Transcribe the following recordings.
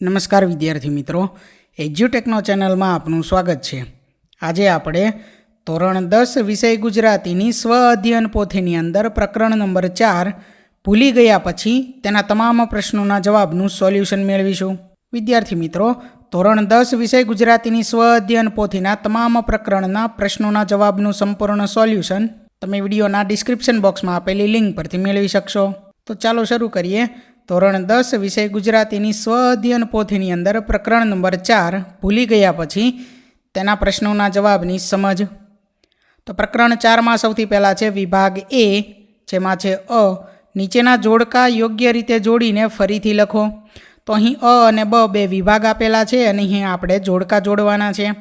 નમસ્કાર વિદ્યાર્થી મિત્રો, એજ્યુટેકનો ચેનલમાં આપનું સ્વાગત છે. આજે આપણે ધોરણ દસ વિષય ગુજરાતીની સ્વ અધ્યયન પોથીની અંદર પ્રકરણ નંબર ચાર ભૂલી ગયા પછી તેના તમામ પ્રશ્નોના જવાબનું સોલ્યુશન મેળવીશું. વિદ્યાર્થી મિત્રો, ધોરણ દસ વિષય ગુજરાતીની સ્વ અધ્યયન પોથીના તમામ પ્રકરણના પ્રશ્નોના જવાબનું સંપૂર્ણ સોલ્યુશન તમે વિડીયોના ડિસ્ક્રિપ્શન બોક્સમાં આપેલી લિંક પરથી મેળવી શકશો. તો ચાલો શરૂ કરીએ. ધોરણ દસ વિષય ગુજરાતીની સ્વ અધ્યયન પોથીની અંદર પ્રકરણ નંબર ચાર ભૂલી ગયા પછી તેના પ્રશ્નોના જવાબની સમજ. તો પ્રકરણ ચારમાં સૌથી પહેલાં છે વિભાગ એ, જેમાં છે અ. નીચેના જોડકા યોગ્ય રીતે જોડીને ફરીથી લખો. તો અહીં અ અને બ બે વિભાગ આપેલા છે અને અહીં આપણે જોડકા જોડવાના છે.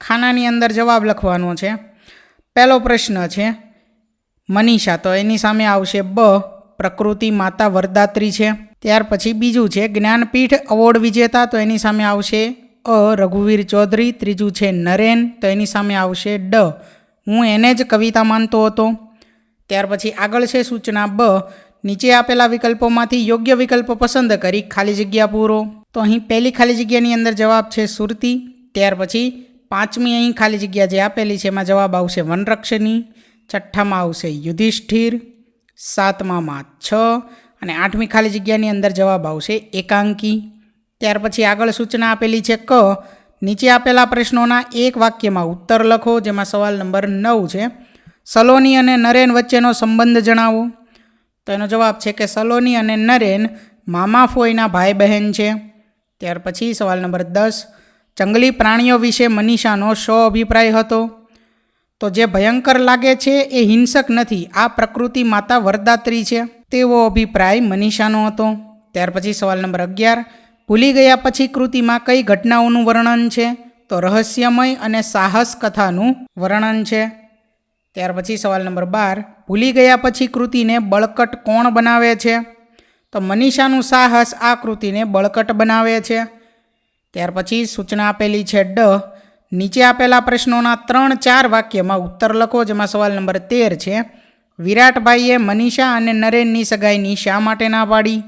ખાનાની અંદર જવાબ લખવાનો છે. પહેલો પ્રશ્ન છે, મનીષા, તો એની સામે આવશે બ. પ્રકૃતિ માતા વરદાત્રી છે. ત્યાર પછી બીજું છે, જ્ઞાનપીઠ એવોર્ડ વિજેતા, તો એની સામે આવશે અ. રઘુવીર ચૌધરી, ત્રીજું છે, નરેન, તો એની સામે આવશે ડ. હું એને જ કવિતા માનતો હતો. ત્યાર પછી આગળ છે સૂચના બ. નીચે આપેલા વિકલ્પોમાંથી યોગ્ય વિકલ્પ પસંદ કરી ખાલી જગ્યા પૂરો. તો અહીં પહેલી ખાલી જગ્યાની અંદર જવાબ છે સુરતી. ત્યાર પછી પાંચમી અહીં ખાલી જગ્યા જે આપેલી છે, એમાં જવાબ આવશે વનરક્ષની. છઠ્ઠામાં આવશે યુધિષ્ઠિર. સાતમામાં છ અને આઠમી ખાલી જગ્યાની અંદર જવાબ આવશે એકાંકી. ત્યાર પછી આગળ સૂચના આપેલી છે ક. નીચે આપેલા પ્રશ્નોના એક વાક્યમાં ઉત્તર લખો, જેમાં સવાલ નંબર નવ છે. સલોની અને નરેન વચ્ચેનો સંબંધ જણાવો. તો એનો જવાબ છે કે સલોની અને નરેન મામા ફોઈના ભાઈ બહેન છે. ત્યાર પછી સવાલ નંબર દસ. જંગલી પ્રાણીઓ વિશે મનીષાનો શો અભિપ્રાય હતો. તો જે ભયંકર લાગે છે એ હિંસક નથી. આ પ્રકૃતિ માતા વરદાત્રી છે. તેવો અભિપ્રાય મનીષાનો હતો. ત્યાર પછી સવાલ નંબર અગિયાર. ભૂલી ગયા પછી કૃતિમાં કઈ ઘટનાઓનું વર્ણન છે? તો રહસ્યમય અને સાહસ કથાનું વર્ણન છે. ત્યાર પછી સવાલ નંબર બાર. ભૂલી ગયા પછી કૃતિને બળકટ કોણ બનાવે છે? તો મનીષાનું સાહસ આ કૃતિને બળકટ બનાવે છે. ત્યાર પછી સૂચના આપેલી છે ડ. નીચે આપેલા પ્રશ્નોના ત્રણ ચાર વાક્યમાં ઉત્તર લખો, જેમાં સવાલ નંબર તેર છે. વિરાટભાઈએ મનીષા અને નરેનની સગાઈની શા માટે ના પાડી?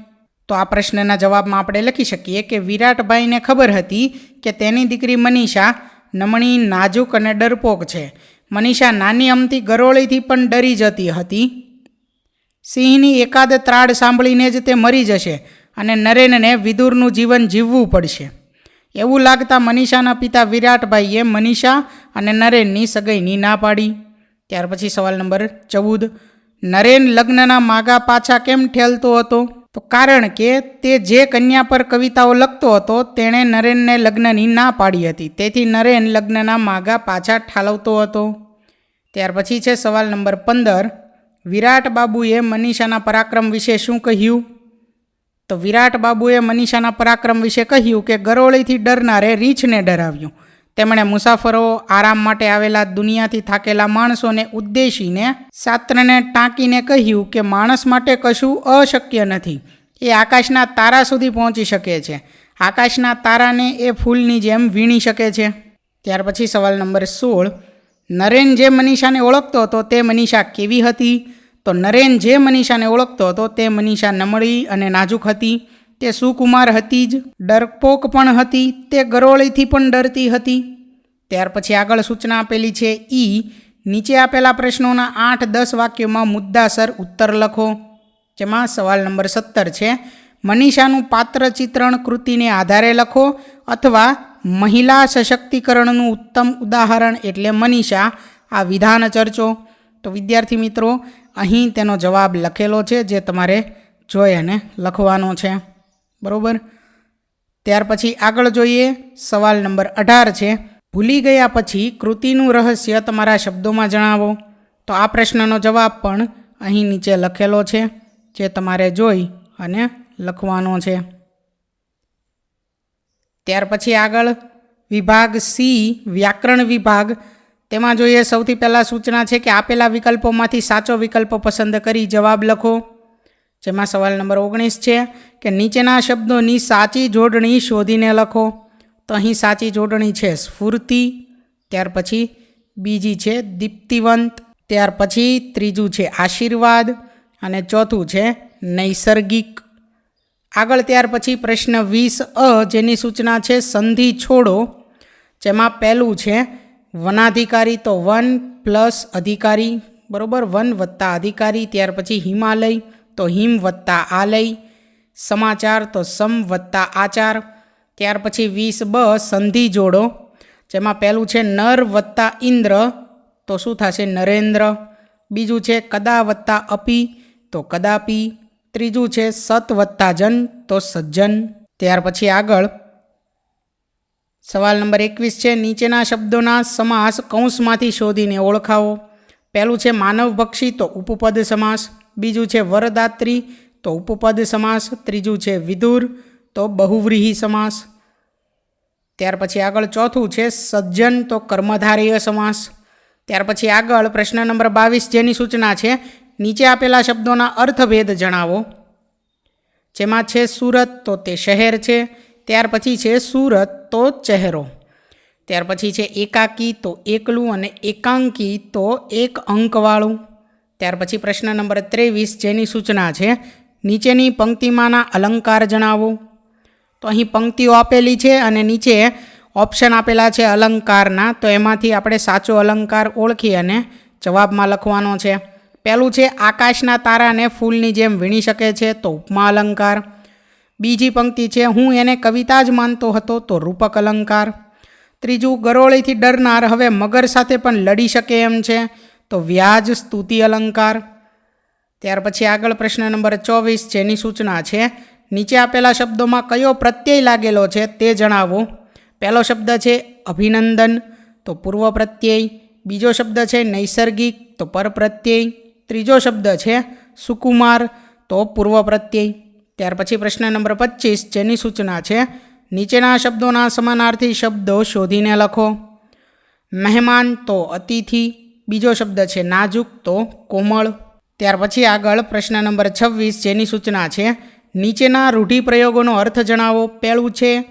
તો આ પ્રશ્નના જવાબમાં આપણે લખી શકીએ કે વિરાટભાઈને ખબર હતી કે તેની દીકરી મનીષા નમણી નાજુક અને ડરપોક છે. મનીષા નાની અમથી ગરોળીથી પણ ડરી જતી હતી. સિંહની એકાદ ત્રાડ સાંભળીને જ તે મરી જશે અને નરેનને વિદુરનું જીવન જીવવું પડશે. એવું લાગતા મનીષાના પિતા વિરાટભાઈએ મનીષા અને નરેનની સગાઈની ના પાડી. ત્યાર પછી સવાલ નંબર ચૌદ. નરેન લગ્નના માગા પાછા કેમ ઠેલતો હતો? તો કારણ કે તે જે કન્યા પર કવિતાઓ લખતો હતો, તેણે નરેનને લગ્નની ના પાડી હતી. તેથી નરેન લગ્નના માગા પાછા ઠાલવતો હતો. ત્યાર પછી છે સવાલ નંબર પંદર. વિરાટ બાબુએ મનીષાના પરાક્રમ વિશે શું કહ્યું? તો વિરાટ બાબુએ મનીષાના પરાક્રમ વિશે કહ્યું કે ગરોળીથી ડરનારે રીંછને ડરાવ્યું. તેમણે મુસાફરો આરામ માટે આવેલા દુનિયાથી થાકેલા માણસોને ઉદ્દેશીને શાસ્ત્રને ટાંકીને કહ્યું કે માણસ માટે કશું અશક્ય નથી. એ આકાશના તારા સુધી પહોંચી શકે છે. આકાશના તારાને એ ફૂલની જેમ વીણી શકે છે. ત્યાર પછી સવાલ નંબર સોળ. નરેન જે મનીષાને ઓળખતો હતો તે મનીષા કેવી હતી? તો નરેન જે મનીષાને ઓળખતો હતો તે મનીષા નમળી અને નાજુક હતી. તે સુકુમાર હતી જ, ડરપોક પણ હતી, તે ગરોળીથી પણ ડરતી હતી. ત્યાર પછી આગળ સૂચના આપેલી છે ઈ, નીચે આપેલા પ્રશ્નોના આઠ દસ વાક્યોમાં મુદ્દાસર ઉત્તર લખો. જેમાં સવાલ નંબર સત્તર છે, મનીષાનું પાત્ર ચિત્રણ કૃતિને આધારે લખો અથવા મહિલા સશક્તિકરણનું ઉત્તમ ઉદાહરણ એટલે મનીષા, આ વિધાન ચર્ચો. તો વિદ્યાર્થી મિત્રો અહીં તેનો જવાબ લખેલો છે, જે તમારે જોઈ અને લખવાનો છે. બરાબર? ત્યાર પછી આગળ જોઈએ, સવાલ નંબર અઢાર છે, ભૂલી ગયા પછી કૃતિનું રહસ્ય તમારા શબ્દોમાં જણાવો. તો આ પ્રશ્નનો જવાબ પણ અહીં નીચે લખેલો છે, જે તમારે જોઈ અને લખવાનો છે. ત્યાર પછી આગળ, વિભાગ સી, વ્યાકરણ વિભાગ તેમાં જોઈએ સૌથી પહેલાં સૂચના છે કે આપેલા વિકલ્પોમાંથી સાચો વિકલ્પ પસંદ કરી જવાબ લખો. જેમાં સવાલ નંબર ઓગણીસ છે કે નીચેના શબ્દોની સાચી જોડણી શોધીને લખો. તો અહીં સાચી જોડણી છે સ્ફૂર્તિ, ત્યાર પછી બીજી છે દીપ્તિવંત, ત્યાર પછી ત્રીજું છે આશીર્વાદ, અને ચોથું છે નૈસર્ગિક. આગળ ત્યાર પછી પ્રશ્ન વીસ અ જેની સૂચના છે સંધિ છોડો. જેમાં પહેલું છે વનાધિકારી તો વન પ્લસ અધિકારી, બરાબર? વન વત્તા અધિકારી, ત્યાર પછી હિમાલય તો હિમ વત્તા આલય, સમાચાર તો સમ વત્તા આચાર, ત્યાર પછી વીસ બ સંધિ જોડો, જેમાં પહેલું છે નર વત્તા ઇન્દ્ર, તો શું થશે? નરેન્દ્ર. બીજું છે કદા વત્તા અપી, તો કદાપી. ત્રીજું છે સત વત્તા જન, તો સજ્જન. ત્યાર પછી આગળ સવાલ નંબર એકવીસ છે, નીચેના શબ્દોના સમાસ કૌંસમાંથી શોધીને ઓળખાવો. પહેલું છે માનવભક્ષી તો ઉપપદ સમાસ. બીજું છે, વરદાત્રી તો ઉપપદ સમાસ. ત્રીજું છે, વિધુર તો બહુવ્રીહી સમાસ. ત્યાર પછી આગળ ચોથું છે, સજ્જન તો કર્મધારીય સમાસ. ત્યાર પછી આગળ પ્રશ્ન નંબર બાવીસ જેની સૂચના છે, નીચે આપેલા શબ્દોના અર્થભેદ જણાવો. જેમાં છે, સુરત તો તે શહેર છે ત્યાર પછી છે સુરત, તો ચહેરો. ત્યાર પછી છે એકાકી, તો એકલું અને એકાંકી, તો એક અંકવાળું. ત્યાર પછી પ્રશ્ન નંબર ત્રેવીસ, જેની સૂચના છે, નીચેની પંક્તિમાંના અલંકાર જણાવો. તો અહીં પંક્તિઓ આપેલી છે અને નીચે ઓપ્શન આપેલા છે અલંકારના, તો એમાંથી આપણે સાચો અલંકાર ઓળખી અને જવાબમાં લખવાનો છે. પહેલું છે, આકાશના તારાને ફૂલની જેમ વીણી શકે છે, તો ઉપમા અલંકાર. બીજી પંક્તિ છે, હું એને કવિતા જ માનતો હતો તો રૂપક અલંકાર. ત્રીજું, ગરોળીથી ડરનાર હવે મગર સાથે પણ લડી શકે એમ છે, તો વ્યાજ સ્તુતિ અલંકાર. ત્યાર પછી આગળ પ્રશ્ન નંબર ચોવીસ, જેની સૂચના છે, નીચે આપેલા શબ્દોમાં કયો પ્રત્યય લાગેલો છે તે જણાવો. પહેલો શબ્દ છે, અભિનંદન. તો પૂર્વ પ્રત્યય. બીજો શબ્દ છે, નૈસર્ગિક. તો પરપ્રત્યય. ત્રીજો શબ્દ છે, સુકુમાર. તો પૂર્વ પ્રત્યય. ત્યાર પછી પ્રશ્ન નંબર પચીસ, જેની સૂચના છે, નીચેના શબ્દોના સમાનાર્થી શબ્દો શોધીને લખો. મહેમાન તો અતિથિ, બીજો શબ્દ છે નાજુક તો કોમળ. ત્યાર પછી આગળ પ્રશ્ન નંબર છવ્વીસ, જેની સૂચના છે, નીચેના રૂઢિપ્રયોગોનો અર્થ જણાવો. પહેલું છે,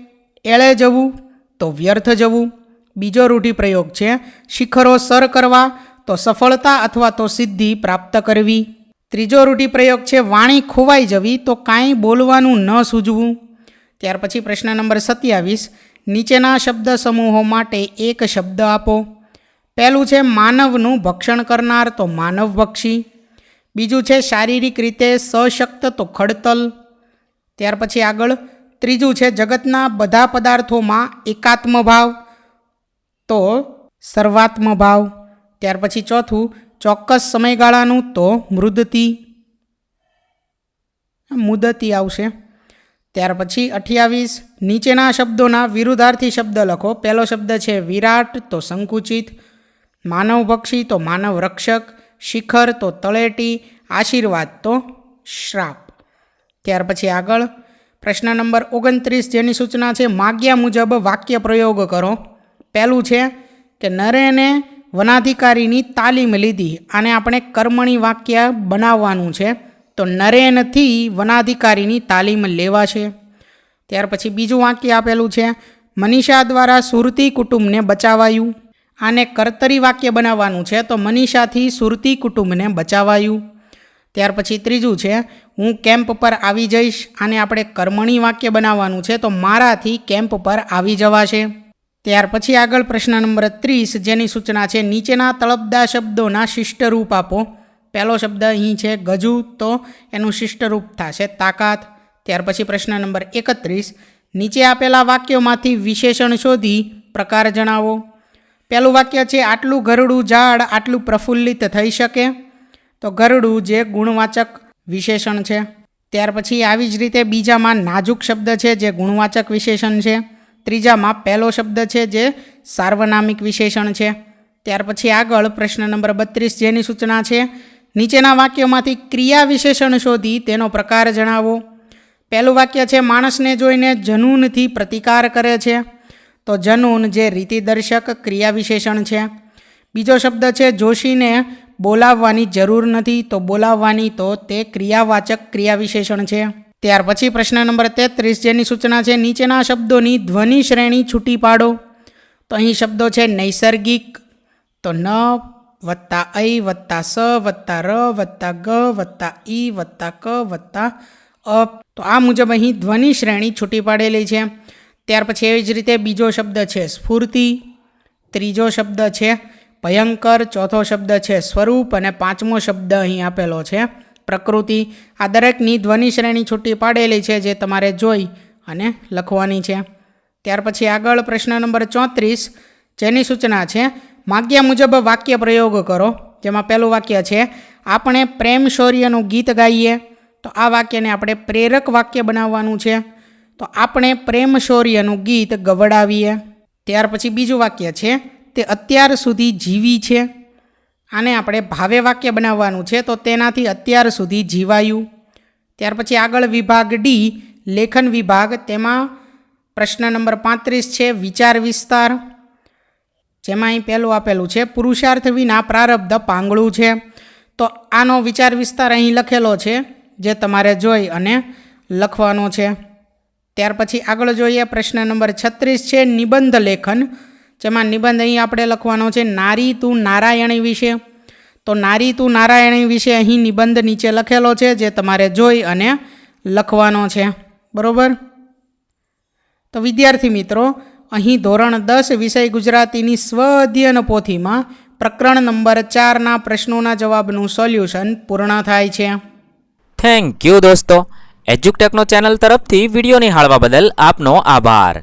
એળે જવું, તો વ્યર્થ જવું. બીજો રૂઢિપ્રયોગ છે, શિખરો સર કરવા, તો સફળતા અથવા તો સિદ્ધિ પ્રાપ્ત કરવી. ત્રીજો રૂઢિપ્રયોગ છે, વાણી ખોવાઈ જવી, તો કાંઈ બોલવાનું ન સૂઝવું. ત્યાર પછી પ્રશ્ન નંબર સત્યાવીસ, નીચેના શબ્દ સમૂહો માટે એક શબ્દ આપો. પહેલું છે, માનવનું ભક્ષણ કરનાર, તો માનવભક્ષી બીજું છે, શારીરિક રીતે સશક્ત, તો ખડતલ. ત્યાર પછી આગળ, ત્રીજું છે, જગતના બધા પદાર્થોમાં એકાત્મ ભાવ તો સર્વાત્મ ભાવ ત્યાર પછી ચોથું ચોક્કસ સમયગાળાનું તો મૃદતી. મુદતી આવશે. ત્યાર પછી અઠ્યાવીસ. નીચેના શબ્દોના વિરુદ્ધાર્થી શબ્દ લખો. પહેલો શબ્દ છે વિરાટ, તો સંકુચિત. માનવભક્ષી તો માનવ રક્ષક. શિખર, તો તળેટી. આશીર્વાદ, તો શ્રાપ. ત્યાર પછી આગળ. પ્રશ્ન નંબર ઓગણત્રીસ જેની સૂચના છે, માગ્યા મુજબ વાક્ય પ્રયોગ કરો. પહેલું છે કે નરેને વનાધિકારીની તાલીમ લીધી આને આપણે કર્મણી વાક્ય બનાવવાનું છે, તો નરેનથી વનાધિકારીની તાલીમ લેવાશે ત્યાર પછી બીજું વાક્ય આપેલું છે, મનીષા દ્વારા સુરતી કુટુંબને બચાવાયું. આને કર્તરી વાક્ય બનાવવાનું છે, તો મનીષાથી સુરતી કુટુંબને બચાવાયું. ત્યાર પછી ત્રીજું છે, હું કેમ્પ પર આવી જઈશ, આને આપણે કર્મણી વાક્ય બનાવવાનું છે, તો મારાથી કેમ્પ પર આવી જવાશે. ત્યાર પછી આગળ પ્રશ્ન નંબર ત્રીસ, જેની સૂચના છે, નીચેના તળપદા શબ્દોના શિષ્ટ રૂપ આપો. પહેલો શબ્દ અહીં છે, ગજુ, તો એનું શિષ્ટ રૂપ થશે, તાકાત. ત્યાર પછી પ્રશ્ન નંબર એકત્રીસ, નીચે આપેલા વાક્યોમાંથી વિશેષણ શોધી પ્રકાર જણાવો. પહેલું વાક્ય છે, આટલું ગરડું ઝાડ આટલું પ્રફુલ્લિત થઈ શકે. તો ગરડું જે ગુણવાચક વિશેષણ છે. ત્યાર પછી આવી જ રીતે બીજામાં નાજુક શબ્દ છે, જે ગુણવાચક વિશેષણ છે. ત્રીજામાં પહેલો શબ્દ છે જે સાર્વનામિક વિશેષણ છે. ત્યાર પછી આગળ પ્રશ્ન નંબર બત્રીસ જેની સૂચના છે, નીચેના વાક્યોમાંથી ક્રિયા વિશેષણ શોધી તેનો પ્રકાર જણાવો. પહેલું વાક્ય છે, માણસને જોઈને જનૂનથી પ્રતિકાર કરે છે. તો જનૂન જે રીતિદર્શક ક્રિયા વિશેષણ છે. બીજો શબ્દ છે, જોશીને બોલાવવાની જરૂર નથી, તો બોલાવવાની તો તે ક્રિયાવાચક ક્રિયા વિશેષણ છે. ત્યાર પછી પ્રશ્ન નંબર તેત્રીસ, જેની સૂચના છે, નીચેના શબ્દોની ધ્વનિ શ્રેણી છૂટી પાડો. તો અહીં શબ્દો છે નૈસર્ગિક. તો ન વત્તા ઐ વત્તા સ વત્તા ર વત્તા ગ વત્તા ઈ વત્તા ક વત્તા અ. તો આ મુજબ અહીં ધ્વનિ શ્રેણી છૂટી પાડેલી છે. ત્યાર પછી એવી જ રીતે બીજો શબ્દ છે સ્ફૂર્તિ. ત્રીજો શબ્દ છે ભયંકર. ચોથો શબ્દ છે સ્વરૂપ. અને પાંચમો શબ્દ અહીં આપેલો છે પ્રકૃતિ. આ દરેકની ધ્વનિ શ્રેણી છૂટી પાડેલી છે જે તમારે જોઈ અને લખવાની છે. ત્યાર પછી આગળ પ્રશ્ન નંબર ચોત્રીસ, જેની સૂચના છે, માગ્યા મુજબ વાક્ય પ્રયોગ કરો. જેમાં પહેલું વાક્ય છે, આપણે પ્રેમ શૌર્યનું ગીત ગાઈએ. તો આ વાક્યને આપણે પ્રેરક વાક્ય બનાવવાનું છે. તો આપણે પ્રેમ શૌર્યનું ગીત ગવડાવીએ. ત્યાર પછી બીજું વાક્ય છે, તે અત્યાર સુધી જીવી છે. આને આપણે ભાવે વાક્ય બનાવવાનું છે, તો તેનાથી અત્યાર સુધી જીવાયું. ત્યાર પછી આગળ વિભાગ ડી, લેખન વિભાગ. તેમાં પ્રશ્ન નંબર પાંત્રીસ છે, વિચાર વિસ્તાર. જેમાં અહીં પહેલું આપેલું છે, પુરુષાર્થ વિના પ્રારબ્ધ પાંગળું છે. તો આનો વિચાર વિસ્તાર અહીં લખેલો છે, જે તમારે જોઈ અને લખવાનો છે. ત્યાર પછી આગળ જોઈએ, પ્રશ્ન નંબર છત્રીસ છે, નિબંધ લેખન. જેમાં નિબંધ અહીં આપણે લખવાનો છે, નારી તું નારાયણી વિશે. તો નારી તું નારાયણી વિશે અહીં નિબંધ નીચે લખેલો છે, જે તમારે જોઈ અને લખવાનો છે. બરોબર? તો વિદ્યાર્થી મિત્રો, અહીં ધોરણ દસ વિષય ગુજરાતીની સ્વ અધ્યયન પોથીમાં પ્રકરણ નંબર ચારના પ્રશ્નોના જવાબનું સોલ્યુશન પૂર્ણ થાય છે. થેન્ક યુ દોસ્તો. એજ્યુકટેકનો ચેનલ તરફથી વીડિયો નિહાળવા બદલ આપનો આભાર.